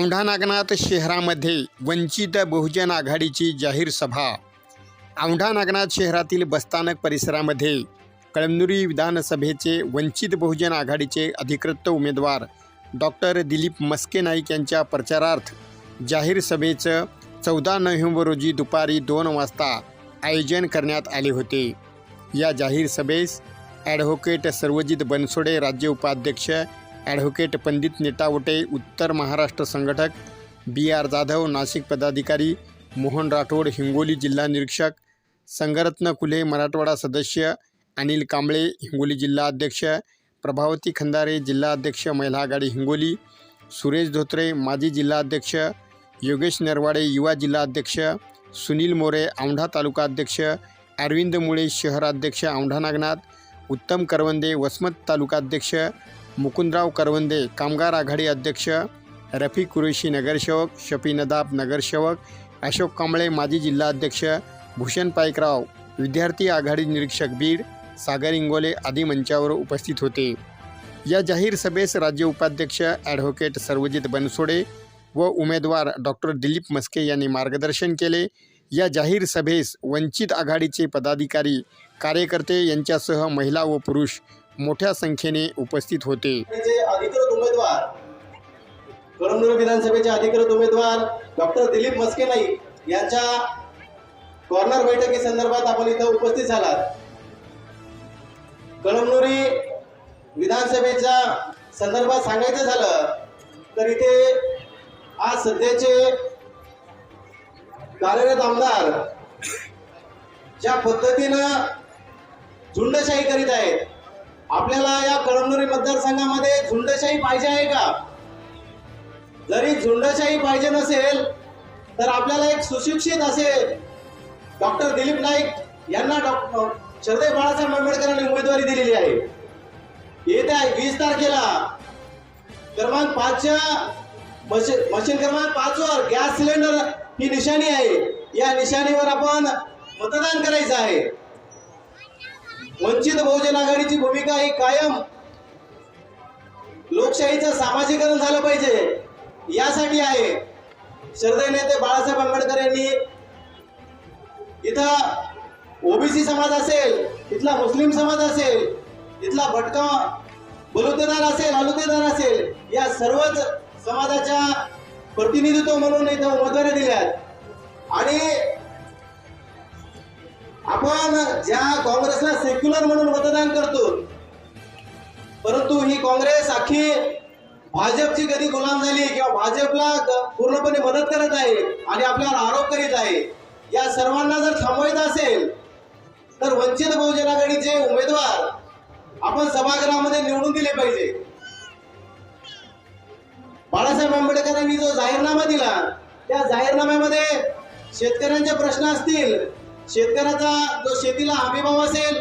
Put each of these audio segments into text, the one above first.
औंढा नागनाथ शहरामध्ये वंचित बहुजन आघाडीची जाहीर सभा. औंढा नागनाथ शहरातील बसस्थानक परिसरामध्ये कळमनुरी विधानसभेचे वंचित बहुजन आघाडीचे अधिकृत उमेदवार डॉक्टर दिलीप मस्के नाईक यांच्या प्रचारार्थ जाहीर सभेचं चौदा नोव्हेंबर रोजी दुपारी दोन वाजता आयोजन करण्यात आले होते. या जाहीर सभेस ॲडव्होकेट सर्वजित बनसोडे राज्य उपाध्यक्ष ॲडव्होकेट पंडित नेटावटे उत्तर महाराष्ट्र संघटक बी आर जाधव नाशिक पदाधिकारी मोहन राठोड हिंगोली जिल्हा निरीक्षक संगरत्न कुले मराठवाडा सदस्य अनिल कांबळे हिंगोली जिल्हा अध्यक्ष प्रभावती खंदारे जिल्हा अध्यक्ष महिला आघाडी हिंगोली सुरेश धोत्रे माजी जिल्हा अध्यक्ष योगेश नरवाडे युवा जिल्हा अध्यक्ष सुनील मोरे औंढा तालुका अध्यक्ष अरविंद मुळे शहराध्यक्ष औंढा नागनाथ उत्तम करवंदे वसमत तालुकाध्यक्ष मुकुंदराव करवंदे कामगार आघाडी अध्यक्ष रफी कुरेशी नगरसेवक शफी नदाब नगरसेवक अशोक कांबळे माजी जिल्हाध्यक्ष भूषण पाईकराव विद्यार्थी आघाडी निरीक्षक बीड सागर इंगोले आदी मंचावर उपस्थित होते. या जाहीर सभेस राज्य उपाध्यक्ष ॲडव्होकेट सर्वजित बनसोडे व उमेदवार डॉक्टर दिलीप मस्के यांनी मार्गदर्शन केले. या जाहीर सभेस वंचित आघाडीचे पदाधिकारी कार्यकर्ते यांच्यासह महिला व पुरुष मोठ्या संख्येने उपस्थित होते. जे अधिकृत उमेदवार कळमनुरी विधानसभेचे अधिकृत उमेदवार डॉक्टर दिलीप मस्के नाईक यांच्या कॉर्नर बैठकी संदर्भात आपण इथं उपस्थित झालात. कळमनुरी विधानसभेच्या संदर्भात सांगायचं झालं तर इथे आज सध्याचे कार्यरत आमदार ज्या पद्धतीनं झुंडशाही करीत आहेत आपल्याला या कळमनुरी मतदारसंघामध्ये झुंडशाही पाहिजे आहे का? जरी झुंडशाही पाहिजे नसेल तर आपल्याला एक सुशिक्षित असे डॉक्टर दिलीप नाईक यांना डॉक्टर शरदे बाळासाहेब आंबेडकरांनी उमेदवारी दिलेली आहे. येत्या वीस तारखेला क्रमांक पाचच्या मशीन मशीन क्रमांक पाचवर गॅस सिलेंडर ही निशाणी आहे. या निशाणीवर आपण मतदान करायचं आहे. वंचित बहुजन आघाडीची भूमिका ही कायम. लोकशाहीचं सामाजिकरण झालं पाहिजे यासाठी आहे. श्रद्धे नेते बाळासाहेब आंबेडकर यांनी इथं ओबीसी समाज असेल इथला मुस्लिम समाज असेल इथला भटका बलुतेदार असेल अलुतेदार असेल या सर्वच समाजाच्या प्रतिनिधित्व म्हणून इथं उमेदवारी दिल्यात आणि आपण ज्या काँग्रेसला सेक्युलर म्हणून मतदान करतो परंतु ही काँग्रेस अख्खी भाजपची कधी गुलाम झाली किंवा भाजपला पूर्णपणे मदत करत आहे आणि आपल्यावर आरोप करीत आहे या सर्वांना जर थांबवायचं असेल तर वंचित बहुजन आघाडीचे उमेदवार आपण सभागृहामध्ये निवडून दिले पाहिजे. बाळासाहेब आंबेडकरांनी जो जाहीरनामा दिला त्या जाहीरनाम्यामध्ये शेतकऱ्यांचे प्रश्न असतील शेतकऱ्याचा जो शेतीला हमीभाव असेल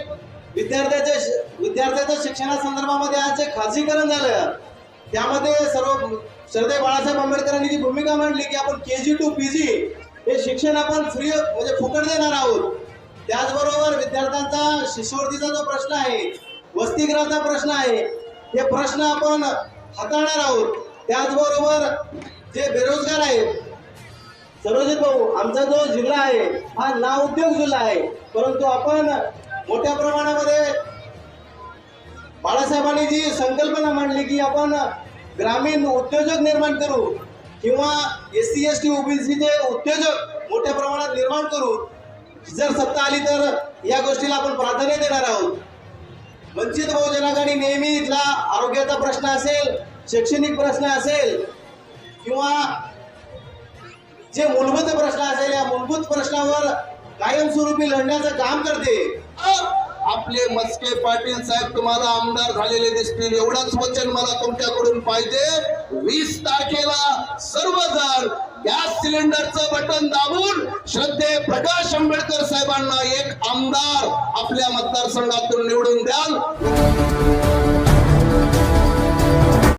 विद्यार्थ्याच्या श- विद्यार्थ्याच्या शिक्षणासंदर्भामध्ये आज जे खासगीकरण झालं त्यामध्ये सर्व सरदेव बाळासाहेब आंबेडकरांनी जी भूमिका मांडली की आपण के जी टू पी जी हे शिक्षण आपण फ्री म्हणजे फुकट देणार आहोत. त्याचबरोबर विद्यार्थ्यांचा शिष्यवृत्तीचा जो प्रश्न आहे वसतिगृहाचा प्रश्न आहे हे प्रश्न आपण हाताळणार आहोत. त्याचबरोबर जे बेरोजगार आहेत सरोजित भाऊ आमचा जो जिल्हा आहे हा ना उद्योग जिल्हा आहे. परंतु आपण मोठ्या प्रमाणामध्ये बाळासाहेबांनी जी संकल्पना मांडली की आपण ग्रामीण उद्योजक निर्माण करू किंवा एस सी एस टी ओबीसीचे उद्योजक मोठ्या प्रमाणात निर्माण करू जर सत्ता आली तर या गोष्टीला आपण प्राधान्य देणार आहोत. वंचित बहुजन आघाडी नेहमी इथला आरोग्याचा प्रश्न असेल शैक्षणिक प्रश्न असेल किंवा जे मूलभूत प्रश्न असेल या मूलभूत प्रश्नावर कायमस्वरूपी लढण्याचं काम करते. आपले मस्के पाटील साहेब तुम्हाला आमदार झालेले दिसतील. एवढंच वचन मला तुमच्याकडून पाहिजे. वीस तारखेला सर्वजण गॅस सिलेंडरचं बटन दाबून श्रद्धे प्रकाश आंबेडकर साहेबांना एक आमदार आपल्या मतदारसंघातून निवडून द्याल.